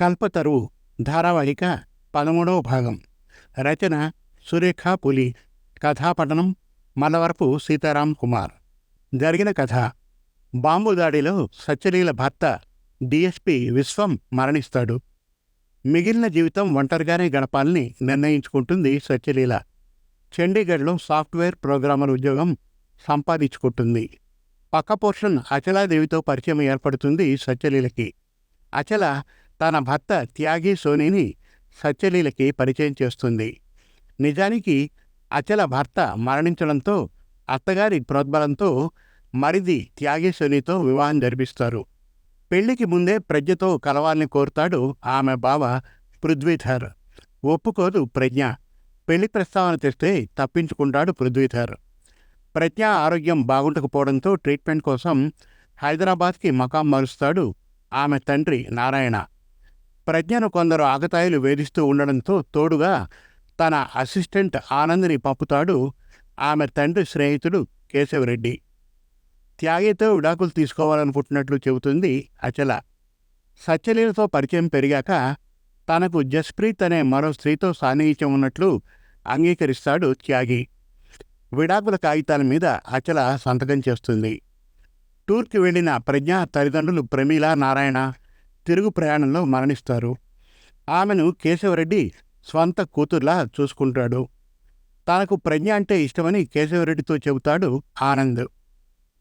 కల్పతరువు ధారావాహిక పదమూడవ భాగం. రచన సురేఖ పులి. కథాపఠనం మలవరపు సీతారాం కుమార్. జరిగిన కథ. బాంబు దాడిలో సత్యలీల భర్త డిఎస్పి విశ్వం మరణిస్తాడు. మిగిలిన జీవితం ఒంటరిగానే గడపాలని నిర్ణయించుకుంటుంది సత్యలీల. చండీగఢ్లో సాఫ్ట్వేర్ ప్రోగ్రామర్ ఉద్యోగం సంపాదించుకుంటుంది. పక్క పోర్షన్ అచలాదేవితో పరిచయం ఏర్పడుతుంది సత్యలీలకి. అచల తన భర్త త్యాగి సోనీని సత్యలీలకి పరిచయం చేస్తుంది. నిజానికి అచల భర్త మరణించడంతో అత్తగారి ప్రోద్బలంతో మరిది త్యాగి సోనీతో వివాహం జరిపిస్తారు. పెళ్ళికి ముందే ప్రజ్ఞతో కలవాలని కోరుతాడు ఆమె బావ పృథ్వీధర్. ఒప్పుకోదు ప్రజ్ఞ. పెళ్ళి ప్రస్తావన తెస్తే తప్పించుకుంటాడు పృథ్వీధర్. ప్రజ్ఞ ఆరోగ్యం బాగుండకపోవడంతో ట్రీట్మెంట్ కోసం హైదరాబాద్కి మకాం మారుస్తాడు ఆమె తండ్రి నారాయణ. ప్రజ్ఞను కొందరు ఆగతాయిలు వేధిస్తూ ఉండడంతో తోడుగా తన అసిస్టెంట్ ఆనందిని పంపుతాడు ఆమె తండ్రి స్నేహితుడు కేశవరెడ్డి. త్యాగితో విడాకులు తీసుకోవాలనుకుంటున్నట్లు చెబుతుంది అచల. సత్యలీలతో పరిచయం పెరిగాక తనకు జస్ప్రీత్ అనే మరో స్త్రీతో సాన్నిహిత్యం ఉన్నట్లు అంగీకరిస్తాడు త్యాగి. విడాకుల కాగితాల మీద అచల సంతకం చేస్తుంది. టూర్కి వెళ్ళిన ప్రజ్ఞ తల్లిదండ్రులు ప్రమీల నారాయణ తిరుగు ప్రయాణంలో మరణిస్తారు. ఆమెను కేశవరెడ్డి స్వంత కూతుర్లా చూసుకుంటాడు. తనకు ప్రజ్ఞ అంటే ఇష్టమని కేశవరెడ్డితో చెబుతాడు ఆనంద్.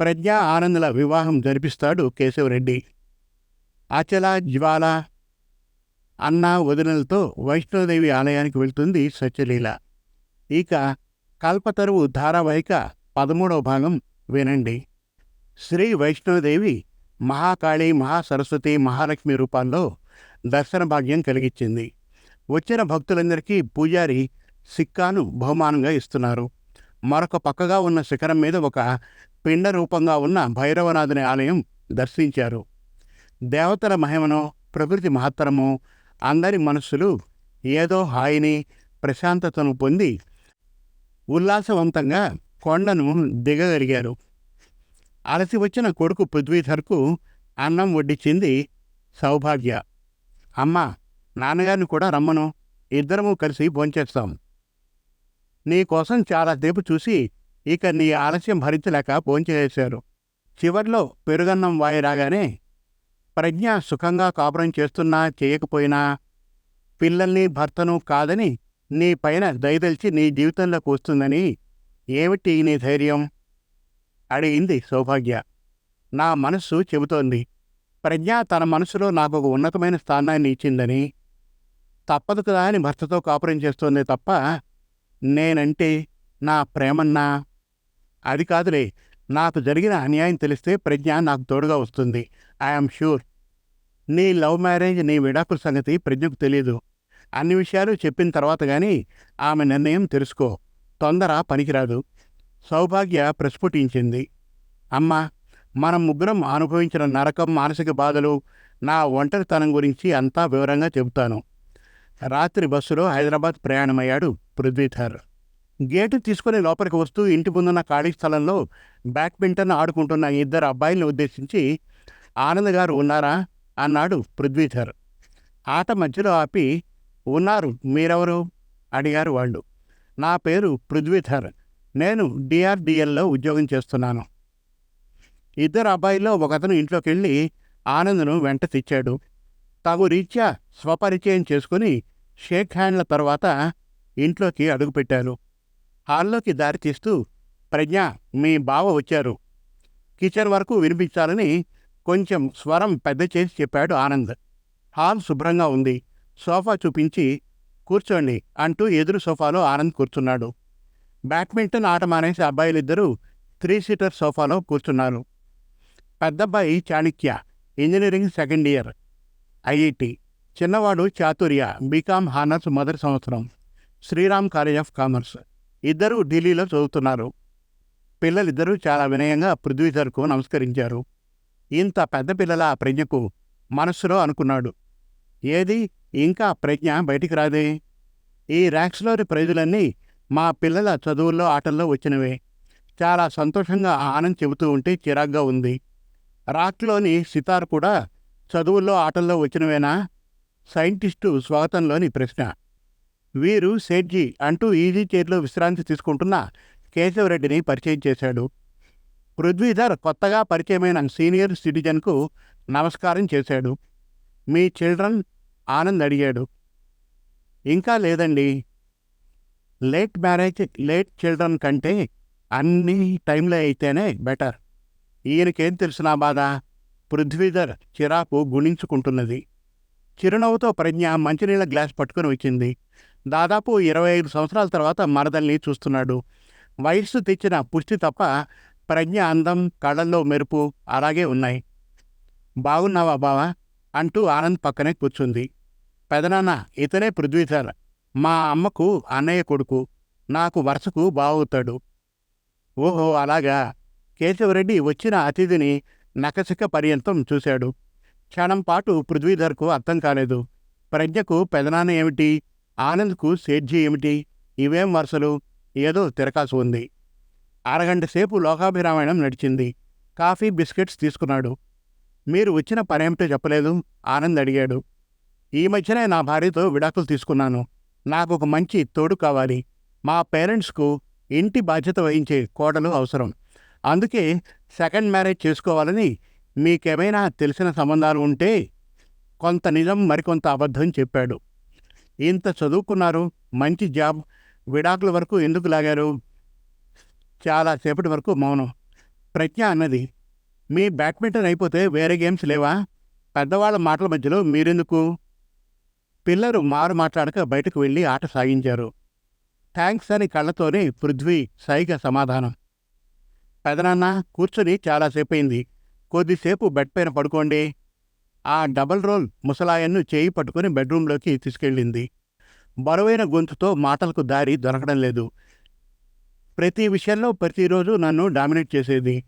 ప్రజ్ఞ ఆనందుల వివాహం జరిపిస్తాడు కేశవరెడ్డి. అచల జ్వాల అన్న వదినలతో వైష్ణోదేవి ఆలయానికి వెళ్తుంది సత్యలీల. ఇక కల్పతరువు ధారావాహిక పదమూడవ భాగం వినండి. శ్రీ వైష్ణోదేవి మహాకాళి మహాసరస్వతి మహాలక్ష్మి రూపాల్లో దర్శన భాగ్యం కలిగించింది వచ్చిన భక్తులందరికీ పూజారి సిక్కాను బహుమానంగా ఇస్తున్నారు. మరొక పక్కగా ఉన్న శిఖరం మీద ఒక పిండ రూపంగా ఉన్న భైరవనాథుని ఆలయం దర్శించారు. దేవతల మహిమను ప్రకృతి మహత్తరము అందరి మనస్సులు ఏదో హాయిని ప్రశాంతతను పొంది ఉల్లాసవంతంగా కొండను దిగగలిగారు. అలసి వచ్చిన కొడుకు పృథ్వీధర్కు అన్నం వడ్డించింది సౌభాగ్య. అమ్మ నాన్నగారిని కూడా రమ్మను. ఇద్దరము కలిసి భోంచేస్తాం. నీకోసం చాలాసేపు చూసి ఇక నీ ఆలస్యం భరించలేక భోంచేశారు. చివర్లో పెరుగన్నం వాయి రాగానే ప్రజ్ఞ సుఖంగా కాపురం చేస్తున్నా చేయకపోయినా పిల్లల్ని భర్తను కాదని నీ పైన దయదలిచి నీ జీవితంలోకి వస్తుందని ఏమిటి నీ ధైర్యం? అడిగింది సౌభాగ్య. నా మనస్సు చెబుతోంది ప్రజ్ఞ తన మనసులో నాకు ఒక ఉన్నతమైన స్థానాన్ని ఇచ్చిందని. తప్పదు కదా అని భర్తతో కాపురం చేస్తోంది తప్ప నేనంటే నా ప్రేమన్నా? అది కాదులే నాకు జరిగిన అన్యాయం తెలిస్తే ప్రజ్ఞ నాకు తోడుగా వస్తుంది ఐఎమ్ షూర్ నీ లవ్ మ్యారేజ్ నీ విడాకుల సంగతి ప్రజ్ఞకు తెలియదు అన్ని విషయాలు చెప్పిన తర్వాత కానీ ఆమె నిర్ణయం తెలుసుకో తొందర పనికిరాదు. సౌభాగ్య ప్రస్ఫుటించింది. అమ్మా మనం ముగ్గురం అనుభవించిన నరకం మానసిక బాధలు నా ఒంటరితనం గురించి అంతా వివరంగా చెబుతాను. రాత్రి బస్సులో హైదరాబాద్ ప్రయాణమయ్యాడు పృథ్వీధర్. గేటు తీసుకుని లోపలికి వస్తూ ఇంటి ముందున్న ఖాళీ స్థలంలో బ్యాడ్మింటన్ ఆడుకుంటున్న ఇద్దరు అబ్బాయిల్ని ఉద్దేశించి ఆనంద్ గారు ఉన్నారా? అన్నాడు పృథ్వీధర్. ఆట మధ్యలో ఆపి ఉన్నారు మీరెవరు? అడిగారు వాళ్ళు. నా పేరు పృథ్వీధర్. నేను డిఆర్డిఎల్లో ఉద్యోగం చేస్తున్నాను. ఇద్దరు అబ్బాయిల్లో ఒకతను ఇంట్లోకి వెళ్ళి ఆనంద్ను వెంట తెచ్చాడు. తగు రీత్యా స్వపరిచయం చేసుకుని షేక్ హ్యాండ్ల తర్వాత ఇంట్లోకి అడుగుపెట్టారు. హాల్లోకి దారి తీస్తూ ప్రజ్ఞ మీ బావ వచ్చారు. కిచెన్ వరకు వినిపించాలని కొంచెం స్వరం పెద్ద చేసి చెప్పాడు ఆనంద్. హాల్ శుభ్రంగా ఉంది. సోఫా చూపించి కూర్చోండి అంటూ ఎదురు సోఫాలో ఆనంద్ కూర్చున్నాడు. బ్యాడ్మింటన్ ఆట మానేసి అబ్బాయిలిద్దరూ త్రీ సీటర్ సోఫాలో కూర్చున్నారు. పెద్దబ్బాయి Chanakya engineering second year IIT చిన్నవాడు చాతుర్య బీకామ్ హానర్స్ మొదటి సంవత్సరం శ్రీరామ్ కాలేజ్ ఆఫ్ కామర్స్. ఇద్దరూ ఢిల్లీలో చదువుతున్నారు. పిల్లలిద్దరూ చాలా వినయంగా పృథ్వీధర్కు నమస్కరించారు. ఇంత పెద్ద పిల్లల ఆ ప్రజ్ఞకు మనస్సులో అనుకున్నాడు. ఏది? ఇంకా ప్రజ్ఞ బయటికి రాదే? ఈ ర్యాక్స్లోని ప్రైజులన్నీ మా పిల్లల చదువుల్లో ఆటల్లో వచ్చినవే. చాలా సంతోషంగా ఆనంద్ చెబుతూ ఉంటే చిరాగ్గా ఉంది. రాక్లోని సితార్ కూడా చదువుల్లో ఆటల్లో వచ్చినవేనా? సైంటిస్టు స్వాగతంలోని ప్రశ్న. వీరు సేట్జీ అంటూ ఈజీ చైర్లో విశ్రాంతి తీసుకుంటున్న కేశవరెడ్డిని పరిచయం చేశాడు. పృథ్వీధర్ కొత్తగా పరిచయమైన సీనియర్ సిటిజన్కు నమస్కారం చేశాడు. మీ చిల్డ్రన్ ఆనంద్ అడిగాడు. ఇంకా లేదండి. లేట్ మ్యారేజ్ లేట్ చిల్డ్రన్ కంటే అన్ని టైంలో అయితేనే బెటర్ ఈయనకేం తెలిసినా బాధ? పృథ్వీధర్ చిరాకు గుణించుకుంటున్నది. చిరునవ్వుతో ప్రజ్ఞ మంచినీళ్ళ గ్లాస్ పట్టుకుని వచ్చింది. దాదాపు ఇరవై ఐదు సంవత్సరాల తర్వాత మరదల్ని చూస్తున్నాడు. వయస్సు తెచ్చిన పుష్టి తప్ప ప్రజ్ఞ అందం కళ్ళల్లో మెరుపు అలాగే ఉన్నాయి. బాగున్నావా బావా? అంటూ ఆనంద్ పక్కనే కూర్చుంది. పెదనాన్న ఇతనే పృథ్వీధర్. మా అమ్మకు అన్నయ్య కొడుకు నాకు వరుసకు బావుతాడు. ఓహో అలాగా. కేశవరెడ్డి వచ్చిన అతిథిని నకసిక పర్యంతం చూశాడు. క్షణం పాటు పృథ్వీధర్కు అర్థం కాలేదు. ప్రజ్ఞకు పెదనాన్న ఏమిటి? ఆనంద్కు సేట్జీ ఏమిటి? ఇవేం వరుసలు? ఏదో తిరకాసు ఉంది. అరగంట సేపు లోకాభిరామాయణం నడిచింది. కాఫీ బిస్కెట్స్ తీసుకున్నాడు. మీరు వచ్చిన పనేమిటో చెప్పలేదు? ఆనంద్ అడిగాడు. ఈ మధ్యనే నా భార్యతో విడాకులు తీసుకున్నాను. నాకు ఒక మంచి తోడు కావాలి. మా పేరెంట్స్కు ఇంటి బాధ్యత వహించే కోడలు అవసరం. అందుకే సెకండ్ మ్యారేజ్ చేసుకోవాలని మీకేమైనా తెలిసిన సంబంధాలు ఉంటే కొంత నిజం మరికొంత అబద్ధం చెప్పాడు. ఇంత చదువుకున్నారు మంచి జాబ్ విడాకుల వరకు ఎందుకు లాగారు? చాలా సేపటి వరకు మౌనం. ప్రజ్ఞ అన్నది మీ బ్యాడ్మింటన్ అయిపోతే వేరే గేమ్స్ లేవా? పెద్దవాళ్ళ మాటల మధ్యలో మీరెందుకు? పిల్లలు మారు మాట్లాడక బయటకు వెళ్ళి ఆట సాగించారు. థ్యాంక్స్ అని కళ్ళతోనే పృథ్వీ సైగ సమాధానం. పెదనాన్న కూర్చొని చాలాసేపు అయింది కొద్దిసేపు బెడ్ పైన పడుకోండి. ఆ డబల్ రోల్ ముసలాయన్ను చేయి పట్టుకుని బెడ్రూంలోకి తీసుకెళ్ళింది. బరువైన గొంతుతో మాటలకు దారి దొరకడం లేదు. ప్రతి విషయంలో ప్రతిరోజు నన్ను డామినేట్ చేసేది.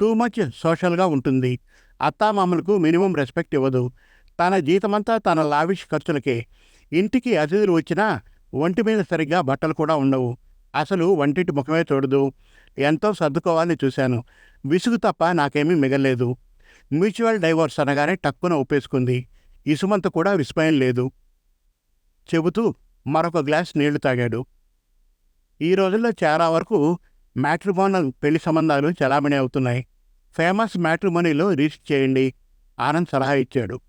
టూ మచ్ సోషల్గా ఉంటుంది. అత్తామామలకు మినిమం రెస్పెక్ట్ ఇవ్వదు. తన జీతమంతా తన లావిష్ ఖర్చులకే. ఇంటికి అతిథులు వచ్చినా ఒంటి మీద సరిగ్గా బట్టలు కూడా ఉండవు. అసలు వంటింటి ముఖమే చూడదు. ఎంతో సర్దుకోవాలని చూశాను. విసుగు తప్ప నాకేమీ మిగలేదు మ్యూచువల్ డైవోర్స్ అనగానే టక్కున ఒప్పేసుకుంది. ఇసుమంత కూడా విస్మయం లేదు. చెబుతూ మరొక గ్లాస్ నీళ్ళు తాగాడు. ఈ రోజుల్లో చాలా వరకు మ్యాట్రిమోనల్ పెళ్ళి సంబంధాలు చలామణి అవుతున్నాయి. ఫేమస్ మ్యాట్రిమోనీలో రిజిస్టర్ చేయండి. ఆనంద్ సలహా ఇచ్చాడు.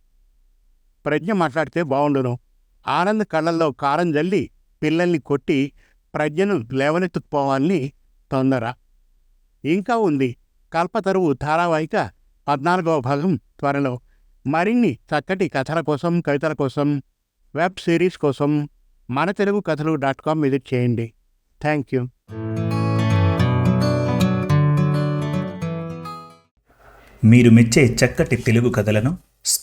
ప్రజ్ఞ మాట్లాడితే బాగుండును. ఆనంద్ కళ్ళల్లో కారం జల్లి పిల్లల్ని కొట్టి ప్రజ్ఞను లేవనెత్తుకుపోవాలని తొందర. ఇంకా ఉంది. కల్పతరువు ధారావాహిక పద్నాలుగవ భాగం త్వరలో. మరిన్ని చక్కటి కథల కోసం కవితల కోసం వెబ్ సిరీస్ కోసం మన తెలుగు కథలు డాట్ కామ్ విజిట్ చేయండి. Thank you. మీరు మెచ్చే చక్కటి తెలుగు కథలను